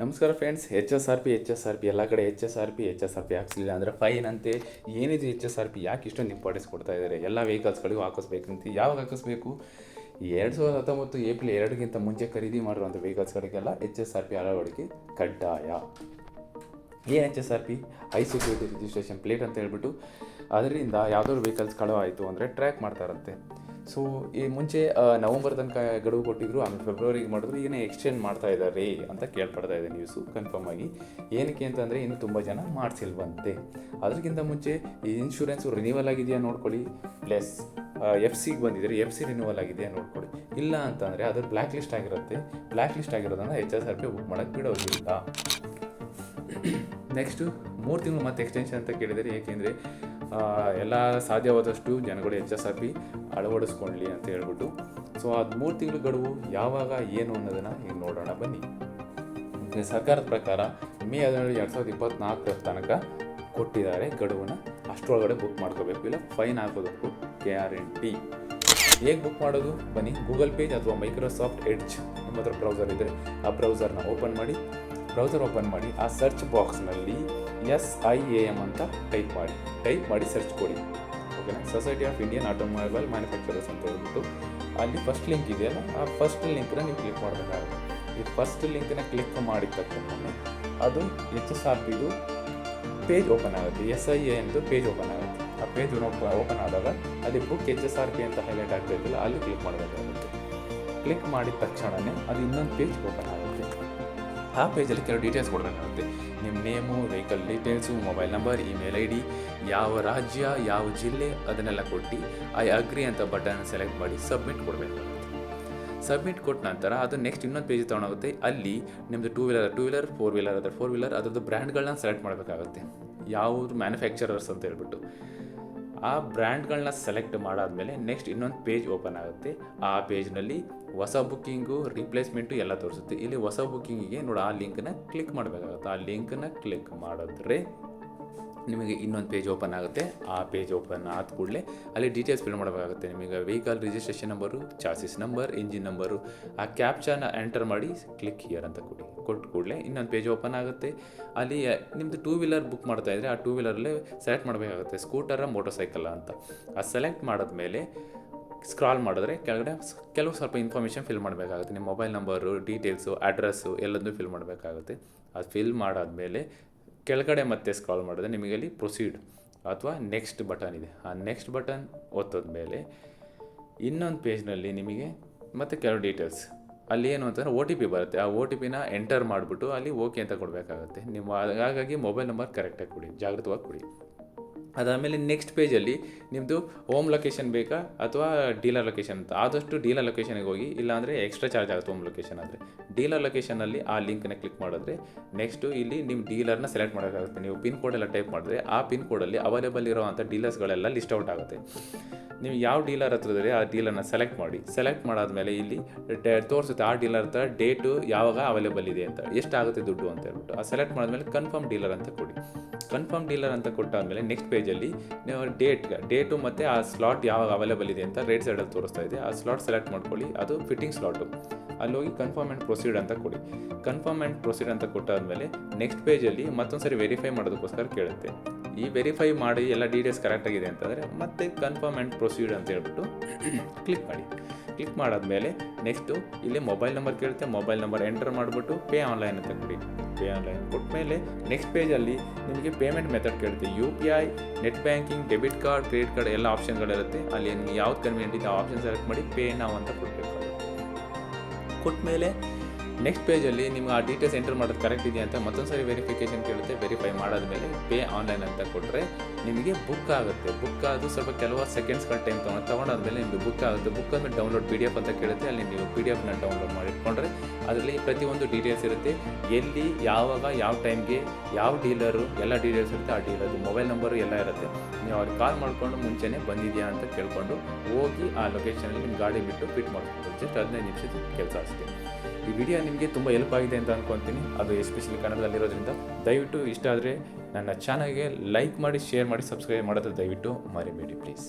ನಮಸ್ಕಾರ friends H S R P H S R P ಎಲ್ಲ ಕಡೆ H S R P H S R P ಹಾಕ್ಸಲಿಲ್ಲ ಅಂದರೆ fine ಅಂತೆ. ಏನಿದೆ ಎಚ್ ಎಸ್ ಆರ್ ಪಿ ಯಾಕೆ ಇಷ್ಟೊಂದು ಇಂಪಾರ್ಟೆನ್ಸ್ ಕೊಡ್ತಾ ಇದ್ದಾರೆ? ಎಲ್ಲ ವೆಹಿಕಲ್ಸ್ಗಳಿಗೂ ಹಾಕಿಸ್ಬೇಕಂತ ಯಾವಾಗ ಹಾಕಿಸ್ಬೇಕು? ಎರಡು ಸಾವಿರದ ಹತ್ತೊಂಬತ್ತು ಏಪ್ರಿಲ್ ಎರಡಕ್ಕಿಂತ ಮುಂಚೆ ಖರೀದಿ ಮಾಡಿರುವಂಥ ವೆಹಿಕಲ್ಸ್ಗಳಿಗೆಲ್ಲ ಎಚ್ ಎಸ್ ಆರ್ ಪಿ ಅಳವಡಿಕೆ ಕಡ್ಡಾಯ. ಏನು H S R P high security registration plate ಅಂತ ಹೇಳ್ಬಿಟ್ಟು. ಅದರಿಂದ ಯಾವುದಾದ್ರು ವೆಹಿಕಲ್ಸ್ ಕಳವಾಯಿತು ಅಂದರೆ ಟ್ರ್ಯಾಕ್ ಮಾಡ್ತಾರಂತೆ. ಸೊ ಈ ಮುಂಚೆ ನವಂಬರ್ ತನಕ ಗಡುವು ಕೊಟ್ಟಿದ್ರು, ಆಮೇಲೆ ಫೆಬ್ರವರಿಗೆ ಮಾಡಿದ್ರು ಏನೇ ಎಕ್ಸ್ಚೇಂಜ್ ಮಾಡ್ತಾ ಇದ್ದಾರೆ ಅಂತ ಕೇಳ್ಪಡ್ತಾ ಇದೆ ನ್ಯೂಸು ಕನ್ಫರ್ಮ್ ಆಗಿ. ಏನಕ್ಕೆ ಅಂತಂದರೆ, ಇನ್ನು ತುಂಬ ಜನ ಮಾಡಿಸಿಲ್ವಂತೆ. ಅದಕ್ಕಿಂತ ಮುಂಚೆ, ಈ ಇನ್ಶೂರೆನ್ಸು ರಿನ್ಯೂವಲ್ ಆಗಿದೆಯಾ ನೋಡ್ಕೊಳ್ಳಿ. ಪ್ಲಸ್ ಎಫ್ ಸಿಗೆ ಬಂದಿದ್ದರೆ ಎಫ್ ಸಿ ರಿನ್ಯೂವಲ್ ಆಗಿದೆಯಾ ನೋಡ್ಕೊಳ್ಳಿ. ಇಲ್ಲ ಅಂತಂದರೆ, ಅದು ಬ್ಲ್ಯಾಕ್ ಲಿಸ್ಟ್ ಆಗಿರುತ್ತೆ. Black list ಆಗಿರೋದನ್ನು H S R P book ಮಾಡೋಕ್ಕೆ ಬಿಡೋದಿಲ್ಲ. ನೆಕ್ಸ್ಟು ಮೂರು ತಿಂಗಳು ಮತ್ತೆ ಎಕ್ಸ್ಟೆನ್ಷನ್ ಅಂತ ಕೇಳಿದರೆ, ಏಕೆಂದರೆ ಎಲ್ಲ ಸಾಧ್ಯವಾದಷ್ಟು ಜನಗಳು ಎಚ್ ಎಸ್ ಆರ್ ಪಿ ಅಳವಡಿಸ್ಕೊಳ್ಳಿ ಅಂತ ಹೇಳ್ಬಿಟ್ಟು. ಸೊ ಅದು ಮೂರು ತಿಂಗಳು ಗಡುವು ಯಾವಾಗ, ಏನು ಅನ್ನೋದನ್ನು ಈಗ ನೋಡೋಣ ಬನ್ನಿ. ಸರ್ಕಾರದ ಪ್ರಕಾರ ಮೇ ಹದಿನೇಳು, ಎರಡು ಸಾವಿರದ ಇಪ್ಪತ್ತ್ನಾಲ್ಕರ ತನಕ ಕೊಟ್ಟಿದ್ದಾರೆ ಗಡುವನ್ನು. ಅಷ್ಟರೊಳಗಡೆ ಬುಕ್ ಮಾಡ್ಕೋಬೇಕು. ಇಲ್ಲ ಫೈನ್ ಹಾಕೋದಕ್ಕೂ ಗ್ಯಾರಂಟಿ ಹೇಗೆ ಬುಕ್ ಮಾಡೋದು? ಬನ್ನಿ ಗೂಗಲ್ ಪೇಜ್ ಅಥವಾ ಮೈಕ್ರೋಸಾಫ್ಟ್ ಎಡ್ಜ್ ನಿಮ್ಮ ಬ್ರೌಸರ್ ಇದ್ದರೆ ಆ ಬ್ರೌಸರ್ನ ಓಪನ್ ಮಾಡಿ. ಬ್ರೌಸರ್ ಓಪನ್ ಮಾಡಿ, ಆ ಸರ್ಚ್ ಬಾಕ್ಸ್ನಲ್ಲಿ ಎಸ್ ಐ ಎ ಎಂ ಅಂತ ಟೈಪ್ ಮಾಡಿ ಟೈಪ್ ಮಾಡಿ ಸರ್ಚ್ ಕೊಡಿ. ಓಕೆನಾ society of Indian automobile manufacturers ಅಂತ ಹೇಳ್ಬಿಟ್ಟು ಅಲ್ಲಿ ಫಸ್ಟ್ ಲಿಂಕ್ ಇದೆಯಲ್ಲ ಆ ಫಸ್ಟ್ ಲಿಂಕ್ನ ನೀವು ಕ್ಲಿಕ್ ಮಾಡಬೇಕಾಗುತ್ತೆ. ಈ ಫಸ್ಟ್ ಲಿಂಕ್ನ ಕ್ಲಿಕ್ ಮಾಡಿದ ತಕ್ಷಣ ಅದು ಎಚ್ ಎಸ್ ಆರ್ ಪಿದು ಪೇಜ್ ಓಪನ್ ಆಗುತ್ತೆ. ಎಸ್ ಐ ಎ ಎಂದು ಪೇಜ್ ಓಪನ್ ಆಗುತ್ತೆ. ಆ ಪೇಜ್ ಓಪನ್ ಆದಾಗ ಅಲ್ಲಿ book H S R P ಅಂತ ಹೈಲೈಟ್ ಆಗ್ತಾಯಿದ್ದಿಲ್ಲ ಅಲ್ಲಿ ಕ್ಲಿಕ್ ಮಾಡಬೇಕಾಗುತ್ತೆ. ಕ್ಲಿಕ್ ಮಾಡಿದ ತಕ್ಷಣವೇ ಅದು ಇನ್ನೊಂದು ಪೇಜ್ ಓಪನ್ ಆಗುತ್ತೆ. ಆ ಪೇಜಲ್ಲಿ ಕೆಲವು ಡೀಟೇಲ್ಸ್ ಕೊಡಬೇಕಾಗುತ್ತೆ. ನಿಮ್ಮ name vehicle details mobile number email I D ಯಾವ ರಾಜ್ಯ, ಯಾವ ಜಿಲ್ಲೆ ಅದನ್ನೆಲ್ಲ ಕೊಟ್ಟು ಐ ಅಗ್ರಿ ಅಂತ ಬಟನ್ ಸೆಲೆಕ್ಟ್ ಮಾಡಿ ಸಬ್ಮಿಟ್ ಕೊಡಬೇಕಾಗುತ್ತೆ ಸಬ್ಮಿಟ್ ಕೊಟ್ಟ ನಂತರ ಅದು ನೆಕ್ಸ್ಟ್ ಇನ್ನೊಂದು ಪೇಜ್ ತೊಗೊಂಡೋಗುತ್ತೆ. ಅಲ್ಲಿ ನಿಮ್ಮದು two wheeler two wheeler four wheeler ಅದರ ಫೋರ್ ವೀಲರ್ ಅದರದ್ದು ಬ್ರ್ಯಾಂಡ್ಗಳನ್ನ ಸೆಲೆಕ್ಟ್ ಮಾಡಬೇಕಾಗುತ್ತೆ. ಯಾವುದು ಮ್ಯಾನುಫ್ಯಾಕ್ಚರರ್ಸ್ ಅಂತ ಹೇಳ್ಬಿಟ್ಟು. ಆ ಬ್ರ್ಯಾಂಡ್ಗಳನ್ನ ಸೆಲೆಕ್ಟ್ ಮಾಡಾದಮೇಲೆ ನೆಕ್ಸ್ಟ್ ಇನ್ನೊಂದು ಪೇಜ್ ಓಪನ್ ಆಗುತ್ತೆ. ಆ ಪೇಜ್ನಲ್ಲಿ ಹೊಸ ಬುಕ್ಕಿಂಗು, ರಿಪ್ಲೇಸ್ಮೆಂಟು ಎಲ್ಲ ತೋರಿಸುತ್ತೆ. ಇಲ್ಲಿ ಹೊಸ ಬುಕ್ಕಿಂಗಿಗೆ ನೋಡಿ ಆ ಲಿಂಕನ್ನ ಕ್ಲಿಕ್ ಮಾಡಬೇಕಾಗುತ್ತೆ. ಆ ಲಿಂಕನ್ನ ಕ್ಲಿಕ್ ಮಾಡಿದ್ರೆ ನಿಮಗೆ ಇನ್ನೊಂದು ಪೇಜ್ ಓಪನ್ ಆಗುತ್ತೆ. ಆ ಪೇಜ್ ಓಪನ್ ಆದ ಕೂಡಲೇ ಅಲ್ಲಿ ಡೀಟೇಲ್ಸ್ ಫಿಲ್ ಮಾಡಬೇಕಾಗುತ್ತೆ. ನಿಮಗೆ vehicle registration number chassis number engine number ಆ ಕ್ಯಾಪ್ಚನ್ನ ಎಂಟರ್ ಮಾಡಿ ಕ್ಲಿಕ್ ಹಿಯರ್ ಅಂತ ಕೊಡಿ. ಕೊಟ್ಟು ಕೂಡಲೇ ಇನ್ನೊಂದು ಪೇಜ್ ಓಪನ್ ಆಗುತ್ತೆ. ಅಲ್ಲಿ ನಿಮ್ಮದು ಟೂ ವೀಲರ್ ಬುಕ್ ಮಾಡ್ತಾ ಇದ್ದರೆ ಆ ಟೂ ವೀಲರಲ್ಲೇ ಸೆಲೆಕ್ಟ್ ಮಾಡಬೇಕಾಗುತ್ತೆ. ಸ್ಕೂಟರ ಮೋಟರ್ ಸೈಕಲ್ ಅಂತ. ಆ ಸೆಲೆಕ್ಟ್ ಮಾಡಿದ ಮೇಲೆ ಸ್ಕ್ರಾಲ್ ಮಾಡಿದ್ರೆ ಕೆಳಗಡೆ ಕೆಲವು ಸ್ವಲ್ಪ ಇನ್ಫಾರ್ಮೇಷನ್ ಫಿಲ್ ಮಾಡಬೇಕಾಗುತ್ತೆ. ನಿಮ್ಮ ಮೊಬೈಲ್ ನಂಬರು ಡೀಟೇಲ್ಸು ಅಡ್ರೆಸ್ಸು ಎಲ್ಲದನ್ನೂ ಫಿಲ್ ಮಾಡಬೇಕಾಗುತ್ತೆ. ಅದು ಫಿಲ್ ಮಾಡಾದ್ಮೇಲೆ ಕೆಳಗಡೆ ಮತ್ತೆ ಸ್ಕ್ರಾಲ್ ಮಾಡಿದ್ರೆ ನಿಮಗೆ ಅಲ್ಲಿ ಪ್ರೊಸೀಡ್ ಅಥವಾ ನೆಕ್ಸ್ಟ್ ಬಟನ್ ಇದೆ. ಆ ನೆಕ್ಸ್ಟ್ ಬಟನ್ ಒತ್ತದ ಮೇಲೆ ಇನ್ನೊಂದು ಪೇಜ್ನಲ್ಲಿ ನಿಮಗೆ ಮತ್ತೆ ಕೆಲವು ಡೀಟೇಲ್ಸ್ ಅಲ್ಲಿ ಏನು ಅಂತಂದರೆ ಓ ಟಿ ಪಿ ಬರುತ್ತೆ. ಆ ಒ ಟಿ ಪಿನ ಎಂಟರ್ ಮಾಡಿಬಿಟ್ಟು ಅಲ್ಲಿ ಓಕೆ ಅಂತ ಕೊಡಬೇಕಾಗುತ್ತೆ. ನಿಮ್ಮ ಹಾಗಾಗಿ ಮೊಬೈಲ್ ನಂಬರ್ ಕರೆಕ್ಟಾಗಿ ಕೊಡಿ. ಜಾಗೃತವಾಗಿ ಕೊಡಿ. ಅದಾದಮೇಲೆ ನೆಕ್ಸ್ಟ್ ಪೇಜಲ್ಲಿ ನಿಮ್ಮದು ಹೋಮ್ ಲೊಕೇಶನ್ ಬೇಕಾ ಅಥವಾ ಡೀಲರ್ ಲೊಕೇಶನ್ ಅಂತ? ಆದಷ್ಟು ಡೀಲರ್ ಲೊಕೇಶನ್ಗೆ ಹೋಗಿ, ಇಲ್ಲಾಂದರೆ ಎಕ್ಸ್ಟ್ರಾ ಚಾರ್ಜ್ ಆಗುತ್ತೆ ಹೋಮ್ ಲೊಕೇಶನ್ ಆದರೆ. ಡೀಲರ್ ಲೊಕೇಶನಲ್ಲಿ ಆ ಲಿಂಕ್ನ ಕ್ಲಿಕ್ ಮಾಡಿದ್ರೆ ನೆಕ್ಸ್ಟು ಇಲ್ಲಿ ನಿಮ್ಮ ಡೀಲರ್ನ ಸೆಲೆಕ್ಟ್ ಮಾಡೋಕ್ಕಾಗುತ್ತೆ. ನೀವು ಪಿನ್ ಕೋಡ್ ಎಲ್ಲ ಟೈಪ್ ಮಾಡಿದ್ರೆ ಆ ಪಿನ್ ಕೋಡಲ್ಲಿ ಅವೈಲೇಬಲ್ ಇರೋವಂಥ ಡೀಲರ್ಸ್ಗಳೆಲ್ಲ ಲಿಸ್ಟ್ ಔಟ್ ಆಗುತ್ತೆ. ನೀವು ಯಾವ ಡೀಲರ್ ಹತ್ರ ಇದ್ರೆ ಆ ಡೀಲರ್ನ ಸೆಲೆಕ್ಟ್ ಮಾಡಿ. ಸೆಲೆಕ್ಟ್ ಮಾಡಾದ್ಮೇಲೆ ಇಲ್ಲಿ ತೋರಿಸುತ್ತೆ ಆ ಡೀಲರ್ ಹತ್ರ ಡೇಟು ಯಾವಾಗ ಅವೈಲೇಬಲ್ ಇದೆ ಅಂತ. ಎಷ್ಟಾಗುತ್ತೆ ದುಡ್ಡು ಅಂತ ಹೇಳ್ಬಿಟ್ಟು. ಆ ಸೆಲೆಕ್ಟ್ ಮಾಡಿದ್ಮೇಲೆ ಕನ್ಫರ್ಮ್ ಡೀಲರ್ ಅಂತ ಕೊಡಿ. ಕನ್ಫರ್ಮ್ ಡೀಲರ್ ಅಂತ ಕೊಟ್ಟಾದಮೇಲೆ ನೆಕ್ಸ್ಟ್ ಪೇಜಲ್ಲಿ ಡೇಟ್ ಡೇಟು ಮತ್ತು ಆ ಸ್ಲಾಟ್ ಯಾವಾಗ ಅವೈಲೇಬಲ್ ಇದೆ ಅಂತ ರೇಟ್ ಸೈಡಲ್ಲಿ ತೋರಿಸ್ತಾ ಇದೆ. ಆ ಸ್ಲಾಟ್ ಸೆಲೆಕ್ಟ್ ಮಾಡ್ಕೊಳ್ಳಿ, ಅದು ಫಿಟ್ಟಿಂಗ್ ಸ್ಲಾಟು ಅಲ್ಲಿ ಹೋಗಿ ಕನ್ಫರ್ಮ್ ಆ್ಯಂಡ್ ಪ್ರೊಸೀಡ್ ಅಂತ ಕೊಡಿ. ಕನ್ಫರ್ಮ್ ಆ್ಯಂಡ್ ಪ್ರೊಸೀಡ್ ಅಂತ ಕೊಟ್ಟಾದಮೇಲೆ ನೆಕ್ಸ್ಟ್ ಪೇಜಲ್ಲಿ ಮತ್ತೊಂದು ಸರಿ ವೆರಿಫೈ ಮಾಡೋದಕ್ಕೋಸ್ಕರ ಕೇಳುತ್ತೆ. ಈ ವೆರಿಫೈ ಮಾಡಿ ಎಲ್ಲ ಡೀಟೇಲ್ಸ್ ಕರೆಕ್ಟಾಗಿದೆ ಅಂತಂದರೆ ಮತ್ತೆ ಕನ್ಫರ್ಮ್ ಆ್ಯಂಡ್ ಪ್ರೊಸೀಡ್ ಅಂತ ಹೇಳ್ಬಿಟ್ಟು ಕ್ಲಿಕ್ ಮಾಡಿ. ಕ್ಲಿಕ್ ಮಾಡಾದ್ಮೇಲೆ ನೆಕ್ಸ್ಟು ಇಲ್ಲಿ ಮೊಬೈಲ್ ನಂಬರ್ ಕೇಳುತ್ತೆ, ಮೊಬೈಲ್ ನಂಬರ್ ಎಂಟರ್ ಮಾಡಿಬಿಟ್ಟು ಪೇ ಆನ್ಲೈನ್ ಅಂತ ಕೊಡಿ. ಪೇ ಆನ್ಲೈನ್ ಕೊಟ್ಟಮೇಲೆ ನೆಕ್ಸ್ಟ್ ಪೇಜಲ್ಲಿ ನಿಮಗೆ ಪೇಮೆಂಟ್ ಮೆಥಡ್ ಕೇಳುತ್ತೆ. U P I, net banking, debit card, credit card ಎಲ್ಲ ಆಪ್ಷನ್ಗಳಿರುತ್ತೆ. ಅಲ್ಲಿ ನಿಮಗೆ ಯಾವ್ದು ಕನ್ವೀನಿಯಂಟ್ ಇದೆ ಆ ಆಪ್ಷನ್ ಸೆಲೆಕ್ಟ್ ಮಾಡಿ ಪೇ ನಾವು ಅಂತ ಕೊಡಬೇಕಾಗುತ್ತೆ. ಕೊಟ್ಟಮೇಲೆ ನೆಕ್ಸ್ಟ್ ಪೇಜಲ್ಲಿ ನಿಮ್ಗೆ ಆ ಡೀಟೇಲ್ಸ್ ಎಂಟರ್ ಮಾಡೋದು ಕರೆಕ್ಟ್ ಇದೆಯಾ ಅಂತ ಮತ್ತೊಂದು ಸಾರಿ ವೆರಿಫಿಕೇಷನ್ ಕೇಳುತ್ತೆ ವೆರಿಫೈ ಮಾಡಾದ್ಮೇಲೆ ಪೇ ಆನ್ಲೈನ್ ಅಂತ ಕೊಟ್ಟರೆ ನಿಮಗೆ ಬುಕ್ ಆಗುತ್ತೆ. ಬುಕ್ ಆದರೂ ಸ್ವಲ್ಪ ಕೆಲವು ಸೆಕೆಂಡ್ಸ್ಗಳ ಟೈಮ್ ತೊಗೊಂಡು ತೊಗೊಂಡಾದ್ಮೇಲೆ ನಿಮಗೆ ಬುಕ್ ಆಗುತ್ತೆ. ಬುಕ್ ಅಂದರೆ ಡೌನ್ಲೋಡ್ ಪಿ ಡಿ ಎಫ್ ಅಂತ ಕೇಳುತ್ತೆ. ಅಲ್ಲಿ ನೀವು ಪಿ ಡಿ ಎಫ್ನ ಡೌನ್ಲೋಡ್ ಮಾಡಿ ಇಟ್ಕೊಂಡ್ರೆ ಅದರಲ್ಲಿ ಪ್ರತಿಯೊಂದು ಡೀಟೇಲ್ಸ್ ಇರುತ್ತೆ. ಎಲ್ಲಿ, ಯಾವಾಗ, ಯಾವ ಟೈಮ್ಗೆ ಯಾವ ಡೀಲರು ಎಲ್ಲ ಡೀಟೇಲ್ಸ್ ಇರುತ್ತೆ. ಆ ಡೀಲರ್ದು ಮೊಬೈಲ್ ನಂಬರು ಎಲ್ಲ ಇರುತ್ತೆ. ನೀವು ಅವ್ರಿಗೆ ಕಾಲ್ ಮಾಡಿಕೊಂಡು ಮುಂಚೆನೇ ಬಂದಿದೆಯಾ ಅಂತ ಕೇಳಿಕೊಂಡು ಹೋಗಿ ಆ ಲೊಕೇಶನಲ್ಲಿ ನಿಮ್ಮ ಗಾಡಿ ಬಿಟ್ಟು ಫಿಟ್ ಮಾಡ್ಕೊಂಡು ಜಸ್ಟ್ ಹದಿನೈದು ನಿಮಿಷದ ಕೆಲಸ ಅಷ್ಟೇ. ಈ ವಿಡಿಯೋ ನಿಮಗೆ ತುಂಬ ಹೆಲ್ಪ್ ಆಗಿದೆ ಅಂತ ಅಂದ್ಕೊತೀನಿ ಅದು ಎಸ್ಪೆಷಲಿ ಕನ್ನಡದಲ್ಲಿರೋದ್ರಿಂದ. ದಯವಿಟ್ಟು ಇಷ್ಟ ಆದರೆ ನನ್ನ ಚಾನಲ್ಗೆ ಲೈಕ್ ಮಾಡಿ ಶೇರ್ ಮಾಡಿ ಸಬ್ಸ್ಕ್ರೈಬ್ ಮಾಡೋದು ದಯವಿಟ್ಟು ಮರಿಬೇಡಿ ಪ್ಲೀಸ್